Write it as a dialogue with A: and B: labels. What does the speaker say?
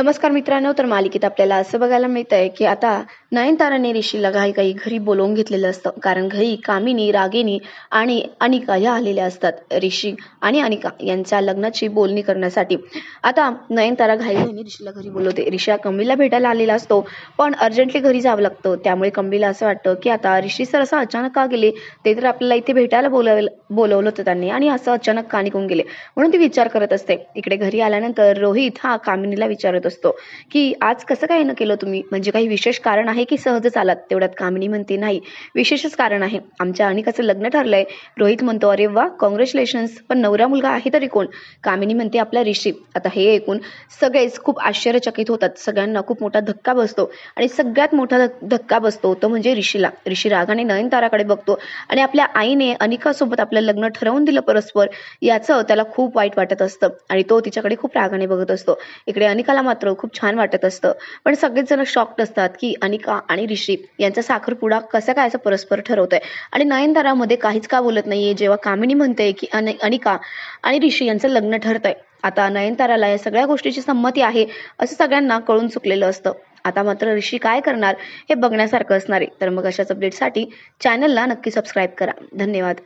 A: नमस्कार मित्रांनो तर मालिकेत आपल्याला असं बघायला मिळत आहे की आता नयनताराने ऋषीला घाई काही घरी बोलवून घेतलेलं असतं. कारण घरी कामिनी रागिनी आणि अनिका या आलेल्या असतात. ऋषी आणि अनिका यांच्या लग्नाची बोलणी करण्यासाठी. आता नयनतारा घाई घाईने ऋषीला घरी बोलवते. ऋषी हा कमलीला भेटायला आलेला असतो. पण अर्जंटली घरी जावं लागतं. त्यामुळे कमलीला असं वाटतं की आता ऋषी सर असं अचानक का गेले? ते तर आपल्याला इथे भेटायला बोलावलं बोलवलं होतं त्यांनी आणि असं अचानक का निघून गेले? म्हणून ती विचार करत असते. इकडे घरी आल्यानंतर रोहित हा कामिनीला विचारत असतो की आज कसं काय न केलं तुम्ही? म्हणजे काही विशेष कारण आहे आहे की सहजच आलात तेवढ्यात कामिनी म्हणते नाही विशेषच कारण आहे. आमच्या अनिकाचं लग्न ठरलंय. रोहित म्हणतो अरे वा कॉंग्रॅच्युलेशन्स पण नवरा मुलगा आहे तरी कोण? कामिनी म्हणते आपला ऋषी. आता हे ऐकून सगळेच खूप आश्चर्यचकित होतात. सगळ्यांना खूप मोठा धक्का बसतो आणि सगळ्यात मोठा धक्का बसतो तो म्हणजे ऋषीला. ऋषी रागाने नयनताराकडे बघतो आणि आपल्या आईने अनिकासोबत आपलं लग्न ठरवून दिलं परस्पर. याचं त्याला खूप वाईट वाटत असतं आणि तो तिच्याकडे खूप रागाने बघत असतो. इकडे अनिकाला मात्र खूप छान वाटत असतं. पण सगळेच जण शॉक्ड असतात की अनिका आणि ऋषी यांचा साखरपुडा कसा काय असं परस्पर ठरवतोय? आहे आणि नयनतारामध्ये काहीच का बोलत नाहीये? जेव्हा कामिनी म्हणते की अनिका आणि ऋषी यांचं लग्न ठरतंय. आता नयनताराला या सगळ्या गोष्टीची संमती आहे असं सगळ्यांना कळून चुकलेलं असतं. आता मात्र ऋषी काय करणार हे बघण्यासारखं असणार आहे. तर मग अशाच अपडेटसाठी चॅनलला नक्की सबस्क्राईब करा. धन्यवाद.